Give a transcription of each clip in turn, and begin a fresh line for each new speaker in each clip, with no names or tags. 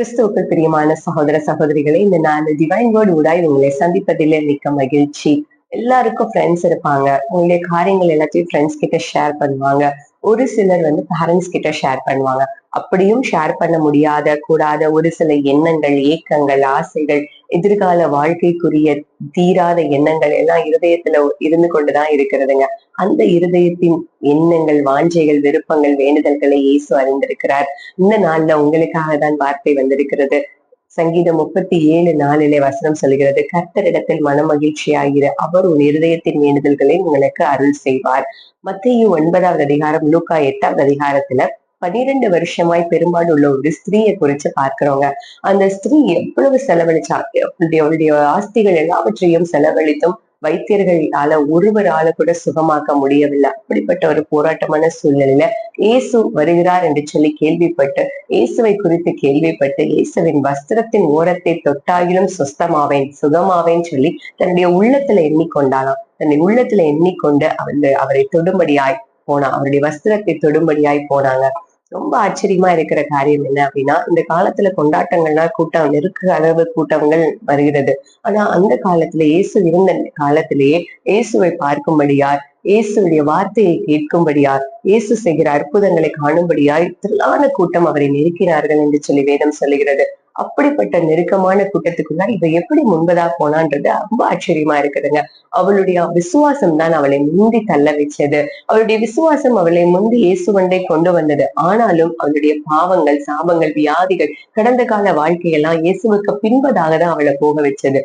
கிறிஸ்துவுக்கு பிரியமான சகோதர சகோதரிகளை இந்த நாலு டிவைன் வேர்டு ஊடாய் உங்களை சந்திப்பதில் மிக்க மகிழ்ச்சி. எல்லாருக்கும் ஃப்ரெண்ட்ஸ் இருப்பாங்க. உங்களுடைய காரியங்கள் எல்லாத்தையும் ஃப்ரெண்ட்ஸ் கிட்ட ஷேர் பண்ணுவாங்க. ஒரு சிலர் வந்து பேரண்ட்ஸ் கிட்ட ஷேர் பண்ணுவாங்க. அப்படியும் ஷேர் பண்ண முடியாத கூடாத ஒரு சில எண்ணங்கள் ஏக்கங்கள் ஆசைகள் எதிர்கால வாழ்க்கைக்குரிய தீராத எண்ணங்கள் எல்லாம் இருதயத்துல இருந்து கொண்டுதான் இருக்கிறதுங்க. அந்த இருதயத்தின் எண்ணங்கள் வாஞ்சைகள் விருப்பங்கள் வேண்டுதல்களை இயேசு அறிந்திருக்கிறார். இந்த நாள்ல உங்களுக்காக தான் வார்த்தை வந்திருக்கிறது. சங்கீதம் முப்பத்தி ஏழு நாளிலே வசனம் சொல்கிறது கர்த்தரிடத்தில் மனமகிழ்ச்சியாகிற அவர் உன் இருதயத்தின் வேண்டுதல்களை உங்களுக்கு அருள் செய்வார். மத்திய ஒன்பதாவது அதிகாரம் லூக்கா எட்டாவது அதிகாரத்துல பனிரெண்டு வருஷமாய் பெரும்பாடு உள்ள ஒரு ஸ்திரீயை குறிச்சு பார்க்கிறோங்க. அந்த ஸ்திரீ எவ்வளவு செலவழிச்சா அவளுடைய ஆஸ்திகள் எல்லாவற்றையும் செலவழித்தும் வைத்தியர்களால ஒருவரால கூட சுகமாக்க முடியவில்லை. அப்படிப்பட்ட ஒரு போராட்டமான சூழ்நிலையில இயேசு வருகிறார் என்று சொல்லி கேள்விப்பட்டு இயேசுவை குறித்து கேள்விப்பட்டு இயேசுவின் வஸ்திரத்தின் ஓரத்தை தொட்டாயிலும் சுஸ்தமாவேன் சுகமாவேன் சொல்லி தன்னுடைய உள்ளத்துல எண்ணிக்கொண்டாலாம் தன்னுடைய உள்ளத்துல எண்ணிக்கொண்டு அவன் அவரை தொடும்படியாய் போனா அவருடைய வஸ்திரத்தை தொடும்படியாய் போனாங்க. ரொம்ப ஆச்சரியமா இருக்கிற காரியம் என்ன அப்படின்னா இந்த காலத்துல கொண்டாட்டங்கள்னா கூட்டம் நெருக்க அளவு கூட்டங்கள் வருகிறது. ஆனா அந்த காலத்துல இயேசு இருந்த காலத்திலேயே இயேசுவை பார்க்கும்படியார் இயேசுடைய வார்த்தையை கேட்கும்படியார் இயேசு செய்கிற அற்புதங்களை காணும்படியாய் திரளான கூட்டம் அவரை நெருக்கினார்கள் என்று சொல்லி வேதம் சொல்லுகிறது. அப்படிப்பட்ட நெருக்கமான கூட்டத்துக்குள்ள இவ எப்படி முன்பதா போனான்றது ரொம்ப ஆச்சரியமா இருக்குதுங்க. அவளுடைய விசுவாசம் தான் அவளை முந்தி தள்ள வச்சது. அவளுடைய விசுவாசம் அவளை முந்தி இயேசுவண்டை கொண்டு வந்தது. ஆனாலும் அவளுடைய பாவங்கள் சாபங்கள் வியாதிகள் கடந்த கால வாழ்க்கையெல்லாம் இயேசுவுக்கு பின்பதாக தான் அவளை போக வச்சது.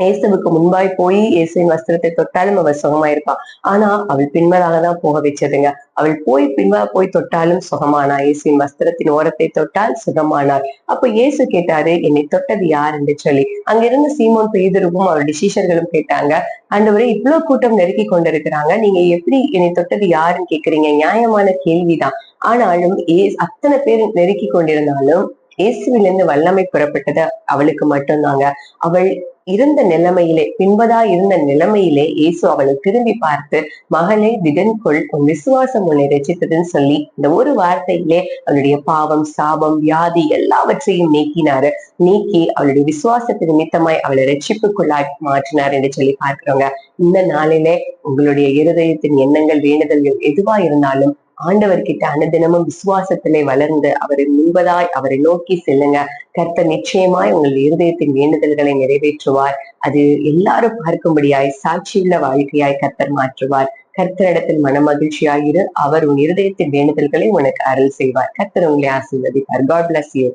இயேசுவுக்கு முன்பாய் போய் இயேசுவின் வஸ்திரத்தை தொட்டாலும் அவள் சுகமாயிருப்பான் ஆனா அவள் பின்பதாக தான் போக வச்சதுங்க. அவள் போய் பின்வா போய் தொட்டாலும் சுகமானா. இயேசுவின் வஸ்திரத்தின் ஓரத்தை தொட்டால் சுகமானார் அப்ப இயேசு கேட்டாரு என்னை தொட்டது யார்? என்று சொல்லி. அங்கிருந்த சீமோன் பெய்தருக்கும் அவருடைய சீஷர்களும் கேட்டாங்க ஆண்டவரே இவ்வளவு கூட்டம் நெருக்கி கொண்டிருக்கிறாங்க. நீங்க எப்படி என்னை தொட்டது யாருன்னு கேக்குறீங்க? நியாயமான கேள்விதான். ஆனாலும் ஏ அத்தனை பேர் நெருக்கி கொண்டிருந்தாலும் இயேசுவிலிருந்து வல்லமை புறப்பட்டது அவளுக்கு மட்டும்தாங்க. அவள் இருந்த நிலைமையிலே பின்பதா இருந்த நிலைமையிலே இயேசு அவளை திரும்பி பார்த்து மகளே திடன்கொள் உன் விசுவாசம் உன்னை ரசித்ததுன்னு சொல்லி இந்த ஒரு வார்த்தையிலே அவளுடைய பாவம் சாபம் வியாதி எல்லாவற்றையும் நீக்கினாரு. நீக்கி அவளுடைய விசுவாசத்து நிமித்தமாய் அவளை ரட்சிப்புக்குள்ளாய் மாற்றினார் என்று சொல்லி பார்க்கிறோங்க. இந்த நாளிலே உங்களுடைய இருதயத்தின் எண்ணங்கள் வேண்டுதல்கள் எதுவா இருந்தாலும் ஆண்டவர் கிட்ட அனுதினமும் விசுவாசத்திலே வளர்ந்து அவரை முன்பதாய் அவரை நோக்கி செல்லுங்க. கர்த்தர் நிச்சயமாய் உங்கள் இருதயத்தின் வேண்டுதல்களை நிறைவேற்றுவார். அது எல்லாரும் பார்க்கும்படியாய் சாட்சியுள்ள வாழ்க்கையாய் கர்த்தர் மாற்றுவார். கர்த்தரிடத்தில் மனமகிழ்ச்சியாயிரு. அவர் உன் இருதயத்தின் வேண்டுதல்களை உனக்கு அருள் செய்வார். கர்த்தர் உங்களை ஆசீர்வதிப்பார். God bless you